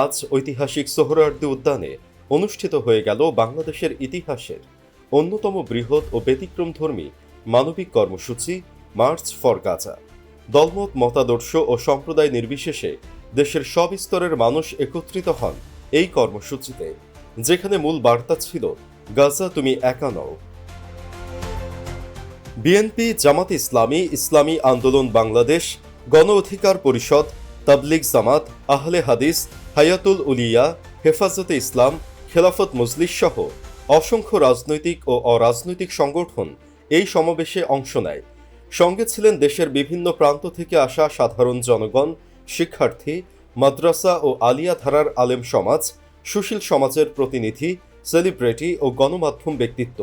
আজ ঐতিহাসিক সোহরাওয়ার্দী উদ্যানে অনুষ্ঠিত হয়ে গেল বাংলাদেশের ইতিহাসের অন্যতম বৃহৎ ও ব্যতিক্রমধর্মী মানবিক কর্মসূচি মার্চ ফর গাজা। দলমত, মতাদর্শ ও সম্প্রদায় নির্বিশেষে দেশের সব স্তরের মানুষ একত্রিত হন এই কর্মসূচিতে, যেখানে মূল বার্তা ছিল, গাজা, তুমি একা নও। বিএনপি জামাত ইসলামী ইসলামী আন্দোলন বাংলাদেশ, গণ অধিকার পরিষদ তাবলিগ জামাত, আহলে হাদিস, হায়াতুল উলিয়া, হেফাজতে ইসলাম, খেলাফত মজলিস সহ অসংখ্য রাজনৈতিক ও অরাজনৈতিক সংগঠন এই সমাবেশে অংশ নেয়। সঙ্গে ছিলেন দেশের বিভিন্ন প্রান্ত থেকে আসা সাধারণ জনগণ, শিক্ষার্থী, মাদ্রাসা ও আলিয়া ধারার আলেম সমাজ, সুশীল সমাজের প্রতিনিধি, সেলিব্রিটি ও গণমাধ্যম ব্যক্তিত্ব।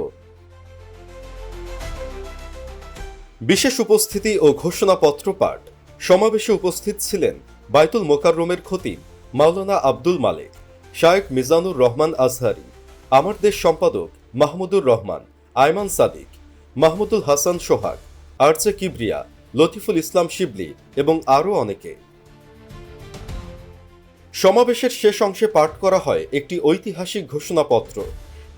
বিশেষ উপস্থিতি ও ঘোষণাপত্র পাঠ। সমাবেশে উপস্থিত ছিলেন বাইতুল মোকাররমের খতিব মাওলানা আব্দুল মালিক, শায়েখ মিজানুর রহমান আজহারি, আমার দেশ সম্পাদক মাহমুদুর রহমান, আয়মান সাদিক, মাহমুদুল হাসান সোহাগ আরজে কিবরিয়া, লতিফুল ইসলাম শিবলি এবং আরও অনেকে। সমাবেশের শেষ অংশে পাঠ করা হয় একটি ঐতিহাসিক ঘোষণাপত্র,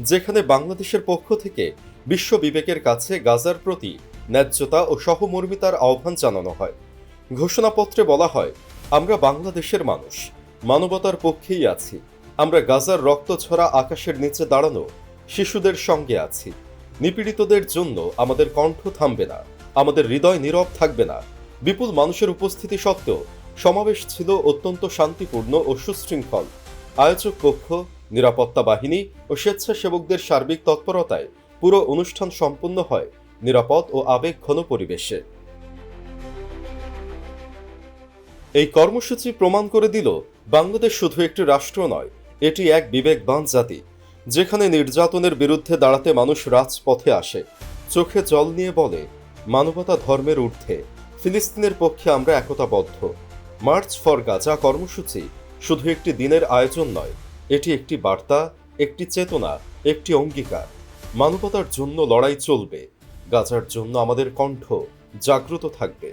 যেখানে বাংলাদেশের পক্ষ থেকে বিশ্ব বিবেকের কাছে গাজার প্রতি ন্যায্যতা ও সহমর্মিতার আহ্বান জানানো হয়। ঘোষণাপত্রে বলা হয় আমরা বাংলাদেশের মানুষ। মানবতার পক্ষেই আছি। আমরা গাজার রক্ত ছড়া আকাশের নিচে দাঁড়ানো, শিশুদের সঙ্গে আছি। নিপীড়িতদের জন্য আমাদের কণ্ঠ থামবে না, আমাদের হৃদয় নীরব থাকবে না। বিপুল মানুষের উপস্থিতি সত্ত্বেও সমাবেশ ছিল অত্যন্ত শান্তিপূর্ণ ও সুশৃঙ্খল। আয়োজক পক্ষ, নিরাপত্তা বাহিনী ও স্বেচ্ছাসেবকদের সার্বিক তৎপরতায় পুরো অনুষ্ঠান সম্পন্ন হয় নিরাপদ ও আবেগ ঘন পরিবেশে। এই কর্মসূচি প্রমাণ করে দিল, বাংলাদেশ শুধু একটি রাষ্ট্র নয়, এটি এক বিবেকবান জাতি, যেখানে নির্যাতনের বিরুদ্ধে দাঁড়াতে মানুষ রাজপথে আসে, চোখে জল নিয়ে বলে, মানবতা ধর্মের ঊর্ধ্বে, ফিলিস্তিনের পক্ষে আমরা একতাবদ্ধ। মার্চ ফর গাজা কর্মসূচি শুধু একটি দিনের আয়োজন নয়, এটি একটি বার্তা, একটি চেতনা, একটি অঙ্গীকার। মানবতার জন্য লড়াই চলবে, গাজার জন্য আমাদের কণ্ঠ জাগ্রত থাকবে।